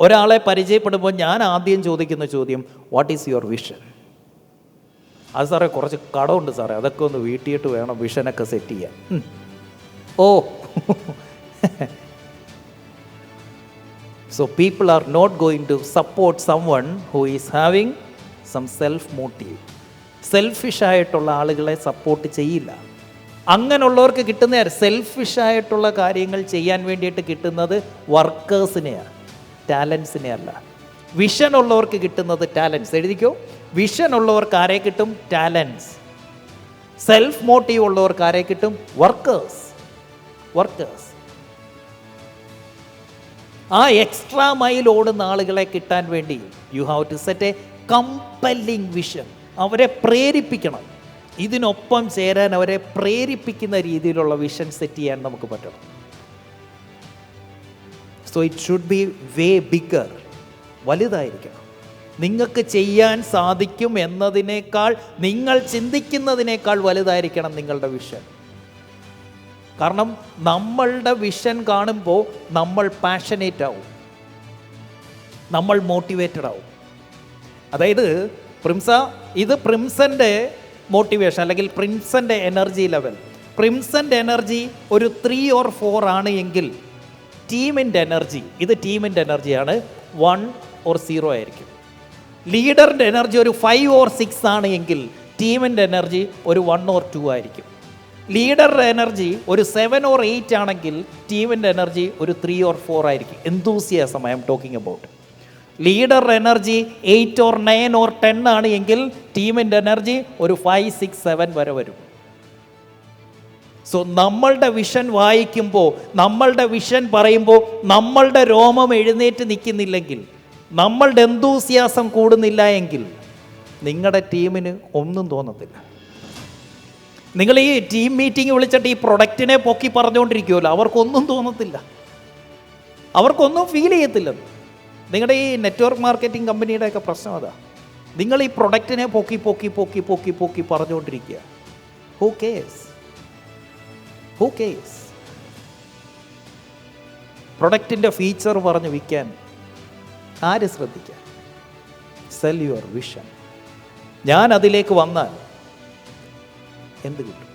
ഒരാളെ പരിചയപ്പെടുമ്പോൾ ഞാൻ ആദ്യം ചോദിക്കുന്ന ചോദ്യം വാട്ട് ഈസ് യുവർ വിഷൻ അത് സാറേ കുറച്ച് കടമുണ്ട് സാറേ. അതൊക്കെ ഒന്ന് വീട്ടിയിട്ട് വേണം വിഷനൊക്കെ സെറ്റ് ചെയ്യാൻ. ഓ. So people are not going to support someone who is having some self motive selfish ആയിട്ടുള്ള ആളുകളെ സപ്പോർട്ട് ചെയ്യില്ല. അങ്ങനെയുള്ളവർക്ക് കിട്ടുന്ന സെൽഫിഷ് ആയിട്ടുള്ള കാര്യങ്ങൾ ചെയ്യാൻ വേണ്ടിയിട്ട് കിട്ടുന്നത് വർക്കേഴ്സിനെയാണ് ടാലൻസിനെ അല്ല. വിഷൻ ഉള്ളവർക്ക് കിട്ടുന്നത് ടാലൻസ് എഴുതിക്കോ? വിഷൻ ഉള്ളവർക്ക് ആരെ കിട്ടും? ടാലൻസ് സെൽഫ് മോട്ടീവ് ഉള്ളവർക്ക് ആരെ കിട്ടും? വർക്കേഴ്സ് വർക്കേഴ്സ് ആ എക്സ്ട്രാ മൈൽ ഓടുന്ന ആളുകളെ കിട്ടാൻ വേണ്ടി you have to set a compelling vision അവരെ പ്രേരിപ്പിക്കണം. ഇതിനൊപ്പം ചേരാൻ അവരെ പ്രേരിപ്പിക്കുന്ന രീതിയിലുള്ള വിഷൻ സെറ്റ് ചെയ്യാൻ നമുക്ക് പറ്റണം. So it should be way bigger വലുതായിരിക്കണം. നിങ്ങൾക്ക് ചെയ്യാൻ സാധിക്കും എന്നതിനേക്കാൾ നിങ്ങൾ ചിന്തിക്കുന്നതിനേക്കാൾ വലുതായിരിക്കണം നിങ്ങളുടെ വിഷൻ കാരണം നമ്മളുടെ വിഷൻ കാണുമ്പോൾ നമ്മൾ പാഷനേറ്റ് ആവും. നമ്മൾ മോട്ടിവേറ്റഡ് ആവും. അതായത് പ്രിംസ ഇത് പ്രിംസന്റെ മോട്ടിവേഷൻ അല്ലെങ്കിൽ പ്രിംസന്റെ എനർജി ലെവൽ പ്രിംസന്റെ എനർജി ഒരു ത്രീ ഓർ ഫോർ ആണ് എങ്കിൽ ടീമിന്റെ എനർജി ഇത് ടീമിന്റെ എനർജിയാണ് വൺ ഓർ സീറോ ആയിരിക്കും. ലീഡറിന്റെ എനർജി ഒരു ഫൈവ് ഓർ സിക്സ് ആണ് എങ്കിൽ ടീമിന്റെ എനർജി ഒരു വൺ ഓർ ടു ആയിരിക്കും. ലീഡറുടെ എനർജി ഒരു സെവൻ ഓർ എയ്റ്റ് ആണെങ്കിൽ ടീമിന്റെ എനർജി ഒരു ത്രീ ഓർ ഫോർ ആയിരിക്കും. Enthusiasm I'm talking about. ലീഡറുടെ energy eight or nine or ten ആണ് എങ്കിൽ ടീമിന്റെ എനർജി ഒരു ഫൈവ് സിക്സ് സെവൻ വരെ വരും. സോ നമ്മളുടെ വിഷൻ വായിക്കുമ്പോൾ നമ്മളുടെ വിഷൻ പറയുമ്പോൾ നമ്മളുടെ രോമം എഴുന്നേറ്റ് നിൽക്കുന്നില്ലെങ്കിൽ നമ്മളുടെ എന്തൂസിയാസം കൂടുന്നില്ല എങ്കിൽ നിങ്ങളുടെ ടീമിന് ഒന്നും തോന്നത്തില്ല. നിങ്ങൾ ഈ ടീം മീറ്റിംഗ് വിളിച്ചിട്ട് ഈ പ്രൊഡക്റ്റിനെ പൊക്കി പറഞ്ഞുകൊണ്ടിരിക്കുമല്ലോ അവർക്കൊന്നും തോന്നത്തില്ല. അവർക്കൊന്നും ഫീൽ ചെയ്യത്തില്ല നിങ്ങളുടെ ഈ നെറ്റ്വർക്ക് മാർക്കറ്റിംഗ് കമ്പനിയുടെ ഒക്കെ പ്രശ്നം അതാ. നിങ്ങൾ ഈ പ്രൊഡക്റ്റിനെ പൊക്കി പൊക്കി പൊക്കി പൊക്കി പൊക്കി പറഞ്ഞുകൊണ്ടിരിക്കുക ഹൂ കേസ് ഹൂ കേസ് പ്രൊഡക്റ്റിന്റെ ഫീച്ചർ പറഞ്ഞ് വിൽക്കാൻ ആര് ശ്രദ്ധിക്കാൻ സെൽ യുവർ വിഷൻ ഞാൻ അതിലേക്ക് വന്നാൽ എന്ത് കിട്ടും?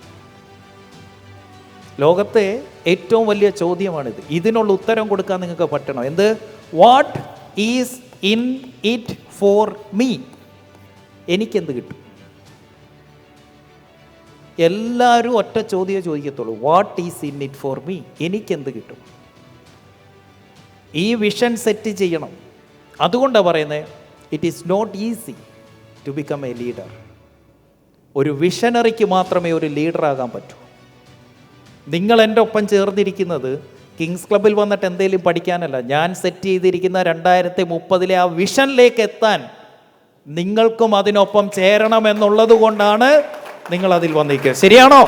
ലോകത്തെ ഏറ്റവും വലിയ ചോദ്യമാണിത്. ഇതിനുള്ള ഉത്തരം കൊടുക്കാൻ നിങ്ങൾക്ക് പറ്റണം? എന്ത്? What is in it for me എനിക്കെന്ത് കിട്ടും? എല്ലാവരും ഒറ്റ ചോദ്യമേ ചോദിക്കത്തുള്ളൂ. What is in it for me എനിക്കെന്ത് കിട്ടും? ഈ വിഷൻ സെറ്റ് ചെയ്യണം. അതുകൊണ്ടാണ് പറയുന്നത് it is not easy to become a leader ഒരു വിഷനറിക്ക് മാത്രമേ ഒരു ലീഡറാകാൻ പറ്റൂ. നിങ്ങൾ എന്റെ ഒപ്പം ചേർന്നിരിക്കുന്നത് കിങ്സ് ക്ലബിൽ വന്നിട്ട് എന്തെങ്കിലും പഠിക്കാനല്ല. ഞാൻ സെറ്റ് ചെയ്തിരിക്കുന്ന രണ്ടായിരത്തി മുപ്പതിലെ ആ വിഷനിലേക്ക് എത്താൻ നിങ്ങൾക്കും അതിനൊപ്പം ചേരണം എന്നുള്ളത് കൊണ്ടാണ് നിങ്ങൾ അതിൽ വന്നിരിക്കുക ശരിയാണോ?